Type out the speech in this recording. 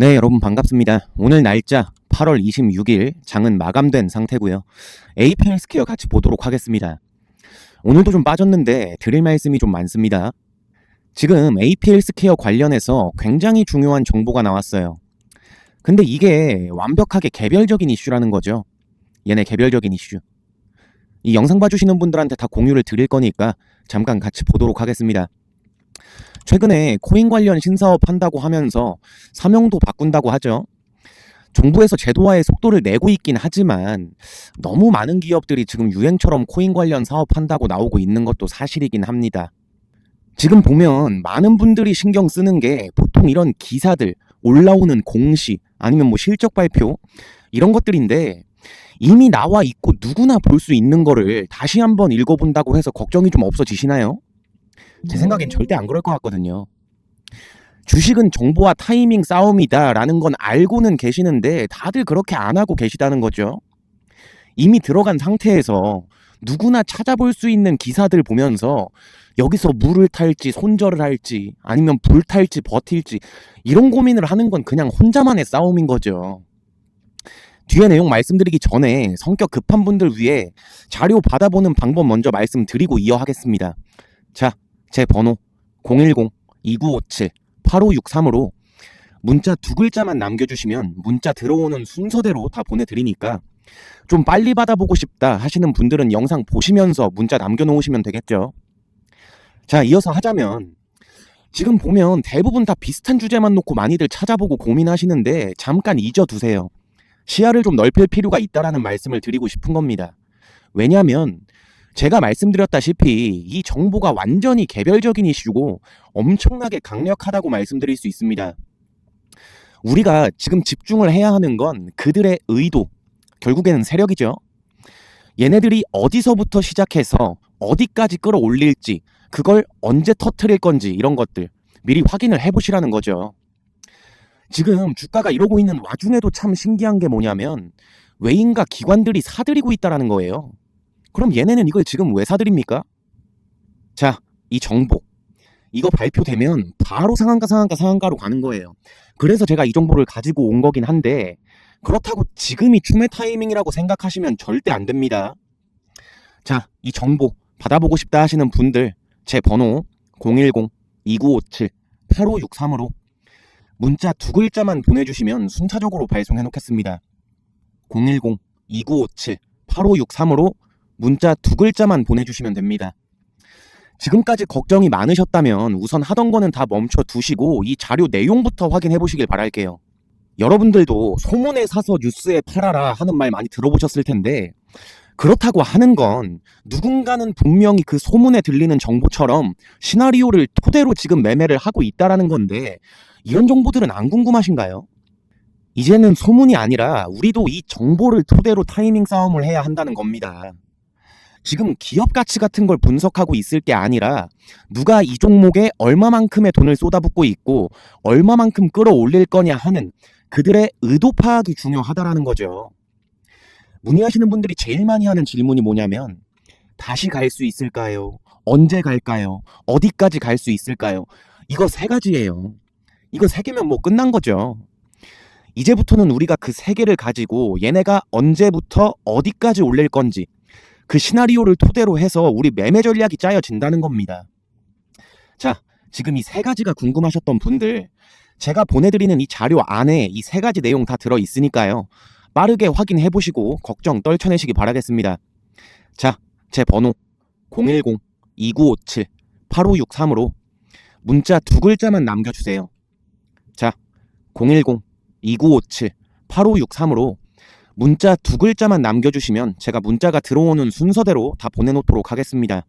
네, 여러분 반갑습니다. 오늘 날짜 8월 26일 장은 마감된 상태고요. AP 헬스케어 같이 보도록 하겠습니다. 오늘도 좀 빠졌는데 드릴 말씀이 좀 많습니다. 지금 AP 헬스케어 관련해서 굉장히 중요한 정보가 나왔어요. 근데 이게 완벽하게 개별적인 이슈라는 거죠. 얘네 개별적인 이슈. 이 영상 봐주시는 분들한테 다 공유를 드릴 거니까 잠깐 같이 보도록 하겠습니다. 최근에 코인 관련 신사업 한다고 하면서 사명도 바꾼다고 하죠. 정부에서 제도화의 속도를 내고 있긴 하지만 너무 많은 기업들이 지금 유행처럼 코인 관련 사업 한다고 나오고 있는 것도 사실이긴 합니다. 지금 보면 많은 분들이 신경 쓰는 게 보통 이런 기사들, 올라오는 공시, 아니면 뭐 실적 발표, 이런 것들인데 이미 나와 있고 누구나 볼 수 있는 거를 다시 한번 읽어본다고 해서 걱정이 좀 없어지시나요? 제 생각엔 절대 안 그럴 것 같거든요. 주식은 정보와 타이밍 싸움이다라는 건 알고는 계시는데 다들 그렇게 안 하고 계시다는 거죠. 이미 들어간 상태에서 누구나 찾아볼 수 있는 기사들 보면서 여기서 물을 탈지 손절을 할지 아니면 불 탈지 버틸지 이런 고민을 하는 건 그냥 혼자만의 싸움인 거죠. 뒤에 내용 말씀드리기 전에 성격 급한 분들 위해 자료 받아보는 방법 먼저 말씀드리고 이어하겠습니다. 자, 제 번호 010-2957-8563으로 문자 두 글자만 남겨주시면 문자 들어오는 순서대로 다 보내드리니까 좀 빨리 받아보고 싶다 하시는 분들은 영상 보시면서 문자 남겨놓으시면 되겠죠. 자, 이어서 하자면 지금 보면 대부분 다 비슷한 주제만 놓고 많이들 찾아보고 고민하시는데 잠깐 잊어두세요. 시야를 좀 넓힐 필요가 있다라는 말씀을 드리고 싶은 겁니다. 왜냐하면 제가 말씀드렸다시피 이 정보가 완전히 개별적인 이슈고 엄청나게 강력하다고 말씀드릴 수 있습니다. 우리가 지금 집중을 해야 하는 건 그들의 의도, 결국에는 세력이죠. 얘네들이 어디서부터 시작해서 어디까지 끌어올릴지, 그걸 언제 터트릴 건지 이런 것들 미리 확인을 해보시라는 거죠. 지금 주가가 이러고 있는 와중에도 참 신기한 게 뭐냐면 외인과 기관들이 사들이고 있다라는 거예요. 그럼 얘네는 이걸 지금 왜 사들입니까? 자, 이 정보. 이거 발표되면 바로 상한가 상한가 상한가로 가는 거예요. 그래서 제가 이 정보를 가지고 온 거긴 한데 그렇다고 지금이 춤의 타이밍이라고 생각하시면 절대 안 됩니다. 자, 이 정보 받아보고 싶다 하시는 분들 제 번호 010-2957-8563으로 문자 두 글자만 보내주시면 순차적으로 발송해 놓겠습니다. 010-2957-8563으로 문자 두 글자만 보내주시면 됩니다. 지금까지 걱정이 많으셨다면 우선 하던 거는 다 멈춰 두시고 이 자료 내용부터 확인해 보시길 바랄게요. 여러분들도 소문에 사서 뉴스에 팔아라 하는 말 많이 들어보셨을 텐데 그렇다고 하는 건 누군가는 분명히 그 소문에 들리는 정보처럼 시나리오를 토대로 지금 매매를 하고 있다라는 건데 이런 정보들은 안 궁금하신가요? 이제는 소문이 아니라 우리도 이 정보를 토대로 타이밍 싸움을 해야 한다는 겁니다. 지금 기업 가치 같은 걸 분석하고 있을 게 아니라 누가 이 종목에 얼마만큼의 돈을 쏟아붓고 있고 얼마만큼 끌어올릴 거냐 하는 그들의 의도 파악이 중요하다라는 거죠. 문의하시는 분들이 제일 많이 하는 질문이 뭐냐면 다시 갈 수 있을까요? 언제 갈까요? 어디까지 갈 수 있을까요? 이거 세 가지예요. 이거 세 개면 뭐 끝난 거죠. 이제부터는 우리가 그 세 개를 가지고 얘네가 언제부터 어디까지 올릴 건지 그 시나리오를 토대로 해서 우리 매매 전략이 짜여진다는 겁니다. 자, 지금 이 세 가지가 궁금하셨던 분들, 제가 보내드리는 이 자료 안에 이 세 가지 내용 다 들어 있으니까요. 빠르게 확인해 보시고 걱정 떨쳐내시기 바라겠습니다. 자, 제 번호 010-2957-8563으로 문자 두 글자만 남겨주세요. 자, 010-2957-8563으로 문자 두 글자만 남겨주시면 제가 문자가 들어오는 순서대로 다 보내놓도록 하겠습니다.